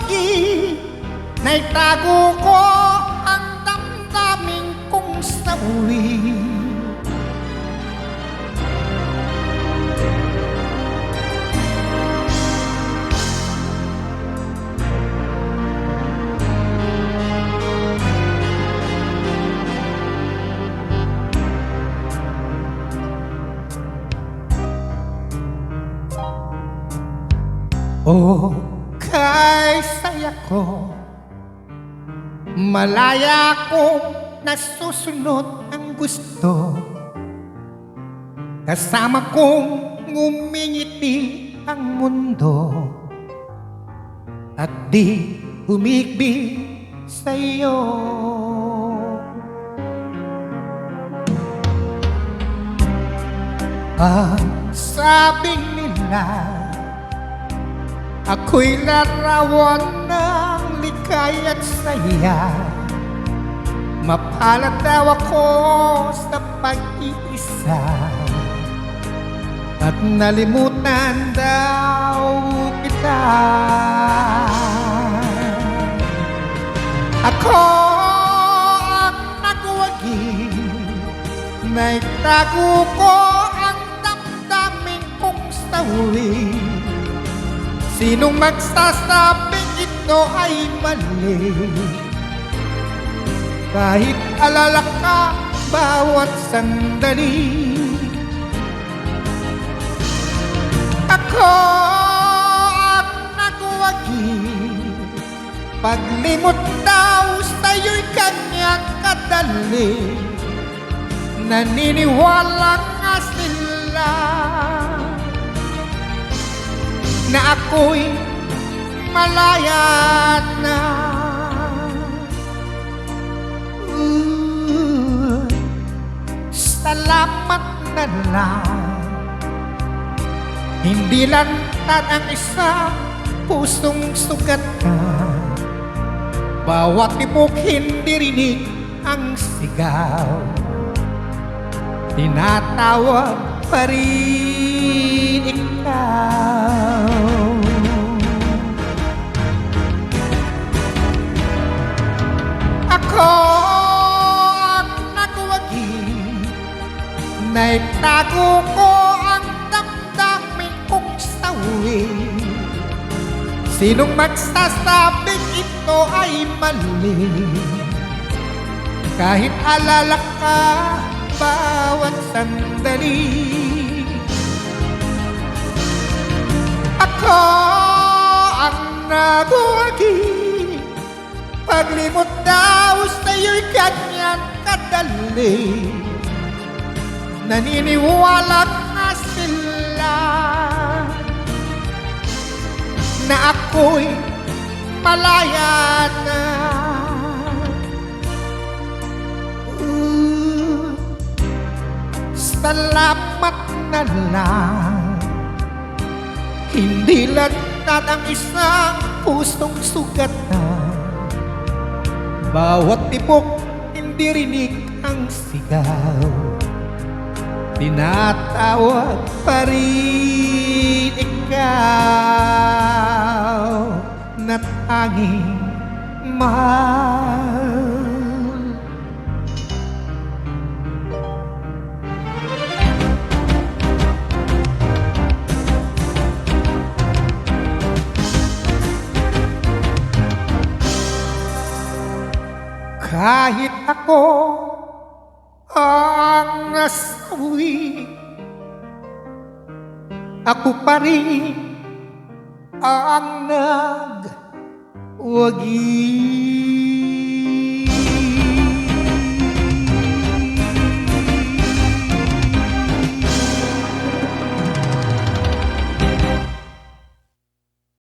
Ako ang nagwagi na itago ko ang damdamin kong sa uli. O kay saya ko Malaya kong nasusunod ang gusto. Kasama kong ngumingiti ang mundo. At di humigbi sa iyo Ang sabing nila Ako'y larawan ng likay at saya Mapalad daw ako sa pag-iisa. At nalimutan daw kita. Ako ang nagwagi Na itago ko ang damdamin kong sa huli Sinong magsasabing ito ay mali? Kahit alala ka bawat sandali. Ako ang nagwagi. Paglimot daw sa'yo'y kanyang kadali. Naniniwala nga sila na ako'y malaya na. Ooh, salamat na lang. Hindi lantad ang isang pusong sugat na. Bawat tibok hindi rinig ang sigaw. Tinatawag pa rin ikaw Ako ang nagwagi Na itago ko ang damdamin kong sawi Sinong magsasabing ito ay mali? Kahit alala ka bawat sandali. Ako ang nagwagi Paglimot daw sa'yo'y ganyan kadali. Naniniwala nga sila Na ako'y malaya na. Ooh, Salamat na lang Hindi lagtad ang isang pusong sugat na Bawat tibok hindi rinig ang sigaw. Tinatawag pa rin ikaw. Na tanging mahal Kahit ako ang nasawi Ako pa rin ang nagwagi